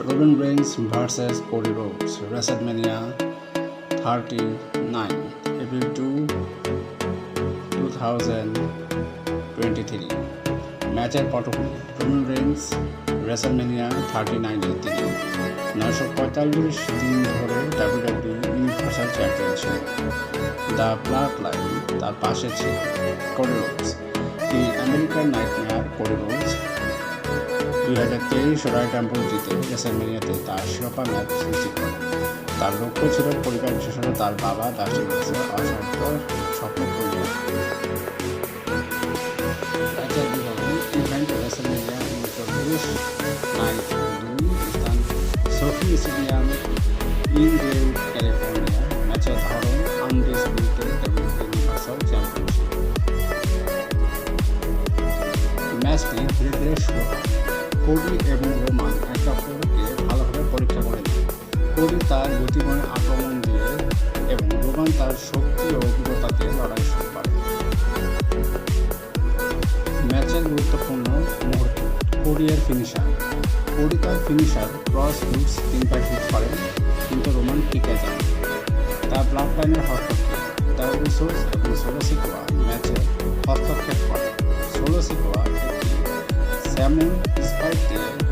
Robin Reigns versus Cody Rhodes, WrestleMania 39, April 2, 2023. ম্যাচের পটভূমি Roman Reigns রেসলমেনিয়া thirty নাইনে তিনি। নয়শো পঁয়তাল্লিশ দিন ধরে ডাব্লিউডাব্লিউ ইউনিভার্সাল চ্যাম্পিয়ন ছিলেন দ্য ব্লাড লাইন তার পাশে ছিল কোডি রোডস তিনি আমেরিকান নাইটমেয়ার কোডি রোডস দুই হাজার রয়্যাল টেম্পল জিতে রেসলমেনিয়াতে তার শিরোপা ম্যাচ নিশ্চিত করেন তার লক্ষ্য ছিল পরিবার বিশেষত তার বাবা দাসী রয়েছে অসংখ্য স্বপ্ন পূরণ ইভেন্ট রেসলমেনিয়া উনচল্লিশ নাইট দুই, স্থান সোফি ইনডেল ক্যালিফোর্নিয়া ম্যাচটি ধীরে ধীরে শুরু হয় কোডি এবং রোমান একে অপরকে ভালোভাবে পরীক্ষা করে নেয় কোডি তার গতিময় আক্রমণ দিয়ে এবং রোমান তার শক্তি ও অভিজ্ঞতা দিয়ে লড়াই শুরু করে ম্যাচের গুরুত্বপূর্ণ মুহূর্ত কোরিয়ার ফিনিশার কোরি তার ফিনিশার ক্রস লুপস তিনবার হিট করেন, কিন্তু রোমান টিকে যান তার ব্লাড লাইনের হস্তক্ষেপ, তার রিসোর্স এবং সোলো সিকোয়া ম্যাচে হস্তক্ষেপ করে। Solo Sikoa Termin. Bis bald.